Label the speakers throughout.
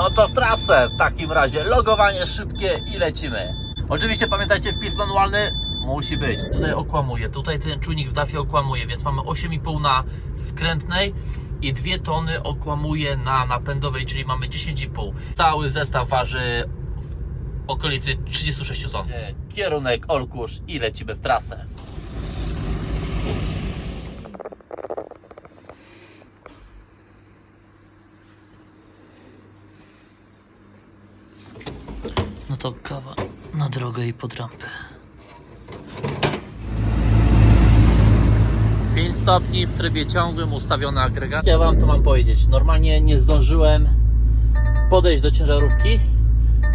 Speaker 1: No to w trasę w takim razie. Logowanie szybkie i lecimy. Oczywiście pamiętajcie, wpis manualny musi być. Tutaj okłamuje, tutaj ten czujnik w DAFie okłamuje, więc mamy 8,5 na skrętnej i 2 tony okłamuje na napędowej, czyli mamy 10,5. Cały zestaw waży w okolicy 36 ton. Kierunek Olkusz i lecimy w trasę. To kawa na drogę i pod rampę. 5 stopni w trybie ciągłym, ustawiony agregat. Ja Wam to mam powiedzieć. Normalnie nie zdążyłem podejść do ciężarówki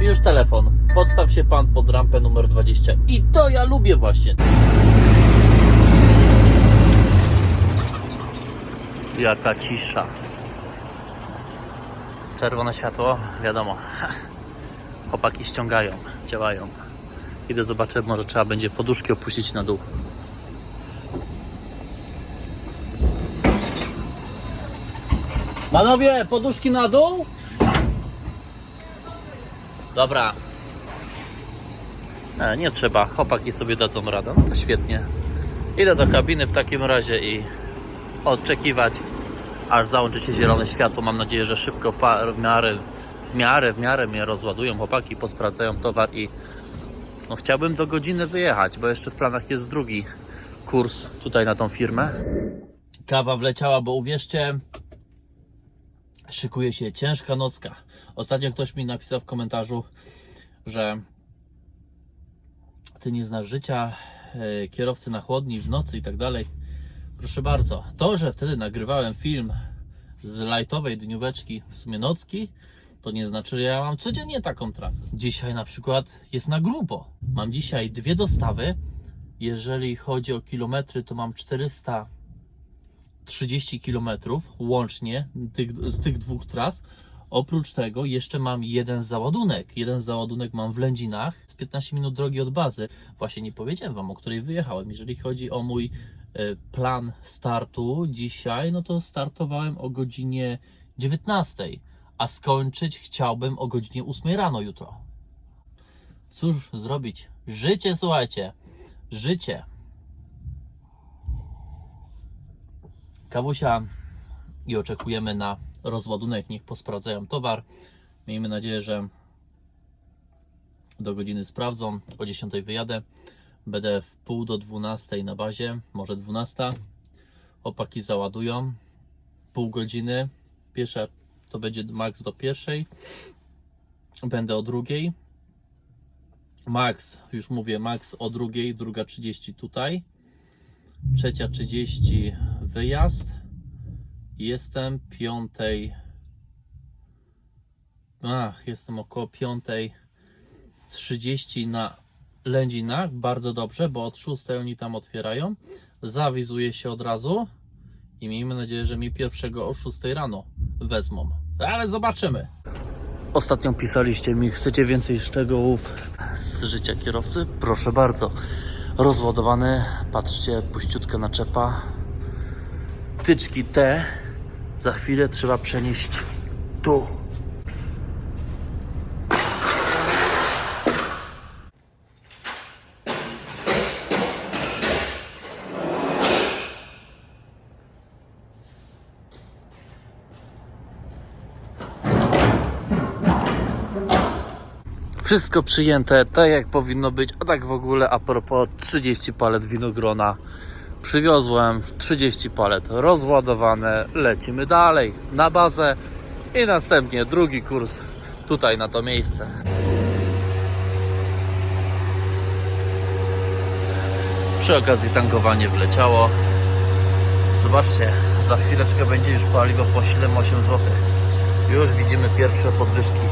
Speaker 1: i już telefon. Podstaw się Pan pod rampę numer 20. I to ja lubię właśnie. Jaka cisza. Czerwone światło, wiadomo. Chłopaki ściągają, działają. Idę zobaczę, może trzeba będzie poduszki opuścić na dół. Panowie, poduszki na dół? Dobra. E, nie trzeba, chłopaki sobie dadzą radę. No to świetnie. Idę do kabiny w takim razie i oczekiwać, aż załączy się zielone światło. Mam nadzieję, że szybko w miarę, w miarę, w miarę mnie rozładują chłopaki, posprawdzają towar i no, chciałbym do godziny wyjechać, bo jeszcze w planach jest drugi kurs tutaj na tą firmę. Kawa wleciała, bo uwierzcie, szykuje się ciężka nocka. Ostatnio ktoś mi napisał w komentarzu, że ty nie znasz życia e, kierowcy na chłodni w nocy i tak dalej. Proszę bardzo, to, że wtedy nagrywałem film z lightowej dnióweczki, w sumie nocki, to nie znaczy, że ja mam codziennie taką trasę. Dzisiaj na przykład jest na grubo. Mam dzisiaj dwie dostawy. Jeżeli chodzi o kilometry, to mam 430 km łącznie tych, z tych dwóch tras. Oprócz tego jeszcze mam jeden załadunek. Jeden załadunek mam w Lędzinach z 15 minut drogi od bazy. Właśnie nie powiedziałem Wam, o której wyjechałem. Jeżeli chodzi o mój e, plan startu dzisiaj, no to startowałem o godzinie 19, a skończyć chciałbym o godzinie 8 rano jutro. Cóż zrobić? Życie, słuchajcie, życie. Kawusia i oczekujemy na rozładunek. Niech posprawdzają towar. Miejmy nadzieję, że do godziny sprawdzą. O 10 wyjadę. Będę w pół do 12 na bazie, może 12. Chłopaki załadują. Pół godziny. Pierwsza to będzie max do pierwszej. Będę o drugiej. Max, już mówię, max o drugiej, druga 30 tutaj. Trzecia 30 wyjazd. Jestem piątej. Ach, jestem około piątej 30 na Lędzinach. Bardzo dobrze, bo od 6 oni tam otwierają. Zawizuję się od razu i miejmy nadzieję, że mi pierwszego o 6 rano wezmą. Ale zobaczymy. Ostatnio pisaliście mi, chcecie więcej szczegółów z życia kierowcy? Proszę bardzo. Rozładowany, patrzcie, puściutka naczepa. Tyczki te za chwilę trzeba przenieść tu. Wszystko przyjęte tak jak powinno być, a tak w ogóle a propos 30 palet winogrona przywiozłem 30 palet rozładowane, lecimy dalej na bazę i następnie drugi kurs tutaj na to miejsce. Przy okazji tankowanie wleciało. Zobaczcie, za chwileczkę będzie już paliwo po 7-8 zł. Już widzimy pierwsze podwyżki.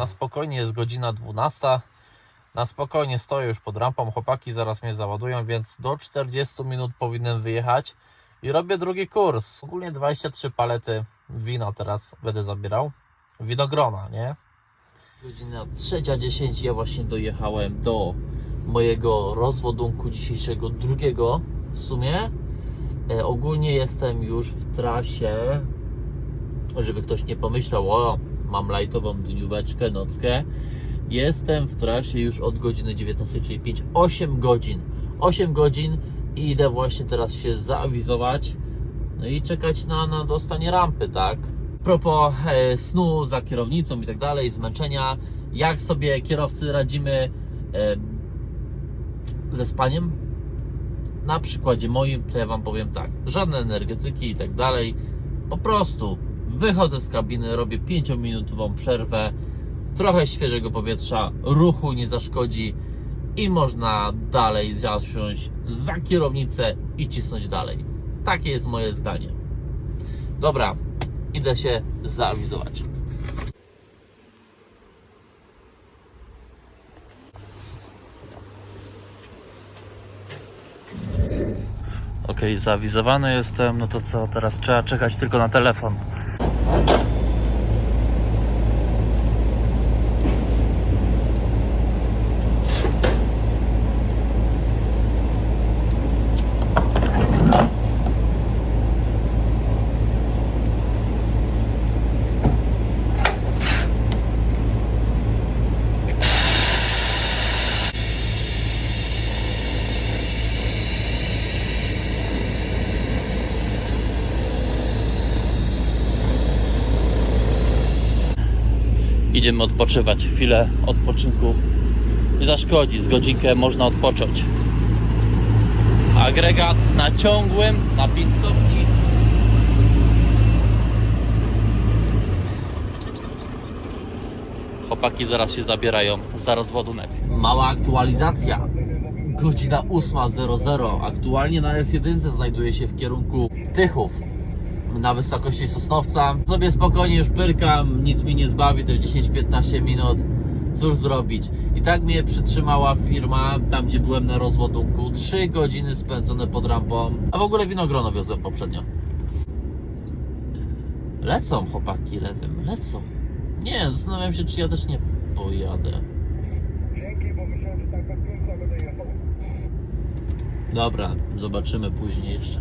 Speaker 1: Na spokojnie, jest godzina 12. Na spokojnie stoję już pod rampą, chłopaki zaraz mnie załadują, więc do 40 minut powinien wyjechać i robię drugi kurs. Ogólnie 23 palety wina teraz będę zabierał. Winogrona, nie? Godzina 3.10 ja właśnie dojechałem do mojego rozładunku dzisiejszego, drugiego w sumie. E, ogólnie jestem już w trasie, żeby ktoś nie pomyślał, o, mam lajtową dnióweczkę, nockę. Jestem w trasie już od godziny 19, czyli 5, 8 godzin. 8 godzin i idę właśnie teraz się zaawizować, no i czekać na, na dostanie rampy, tak? propos e, snu za kierownicą i tak dalej, zmęczenia, jak sobie kierowcy radzimy e, ze spaniem? Na przykładzie moim, to ja Wam powiem tak, żadne energetyki i tak dalej, po prostu wychodzę z kabiny, robię 5-minutową przerwę, trochę świeżego powietrza, ruchu nie zaszkodzi i można dalej zasiąść za kierownicę i cisnąć dalej. Takie jest moje zdanie. Dobra, idę się zaawizować. Ok, zaawizowany jestem, no to co, teraz trzeba czekać tylko na telefon. Idziemy odpoczywać. Chwilę odpoczynku nie zaszkodzi. Z godzinkę można odpocząć. Agregat na ciągłym, na 5 stopni. Chłopaki zaraz się zabierają za rozładunek. Mała aktualizacja. Godzina 8.00. Aktualnie na S1 znajduję się w kierunku Tychów na wysokości Sosnowca. Sobie spokojnie już pyrkam, nic mi nie zbawi, to 10-15 minut. Cóż zrobić? I tak mnie przytrzymała firma, tam gdzie byłem na rozładunku. 3 godziny spędzone pod rampą. A w ogóle winogrono wiozłem poprzednio. Lecą chłopaki lewym, lecą. Nie, zastanawiam się, czy ja też nie pojadę. Dobra, zobaczymy później jeszcze.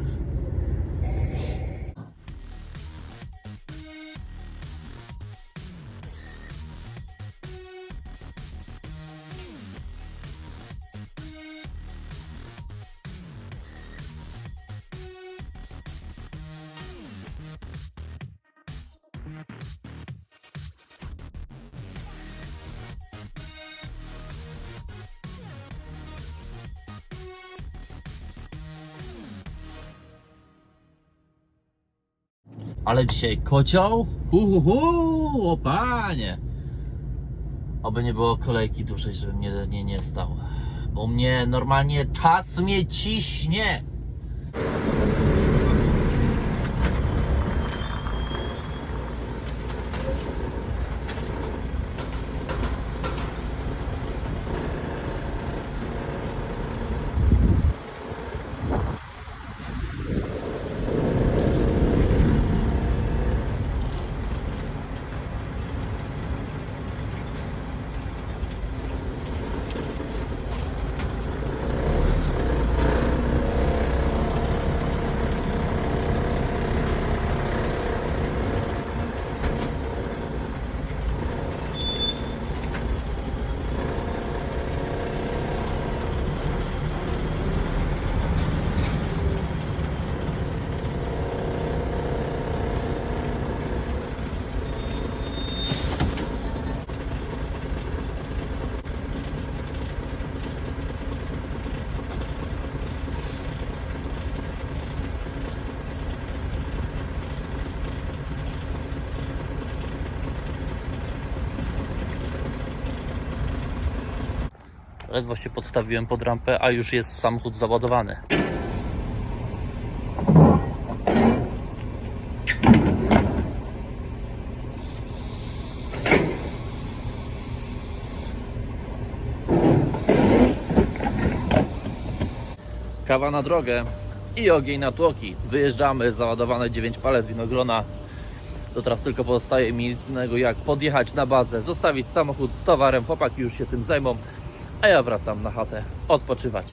Speaker 1: Ale dzisiaj kocioł? Hu, hu, hu, o panie! Oby nie było kolejki dłużej, żebym nie, nie, nie stał. Bo mnie normalnie czas mnie ciśnie. Ledwo się podstawiłem pod rampę, a już jest samochód załadowany. Kawa na drogę i ogień na tłoki. Wyjeżdżamy, załadowane 9 palet winogrona. To teraz tylko pozostaje mi nic innego jak podjechać na bazę, zostawić samochód z towarem. Chłopaki już się tym zajmą. A ja wracam na chatę odpoczywać.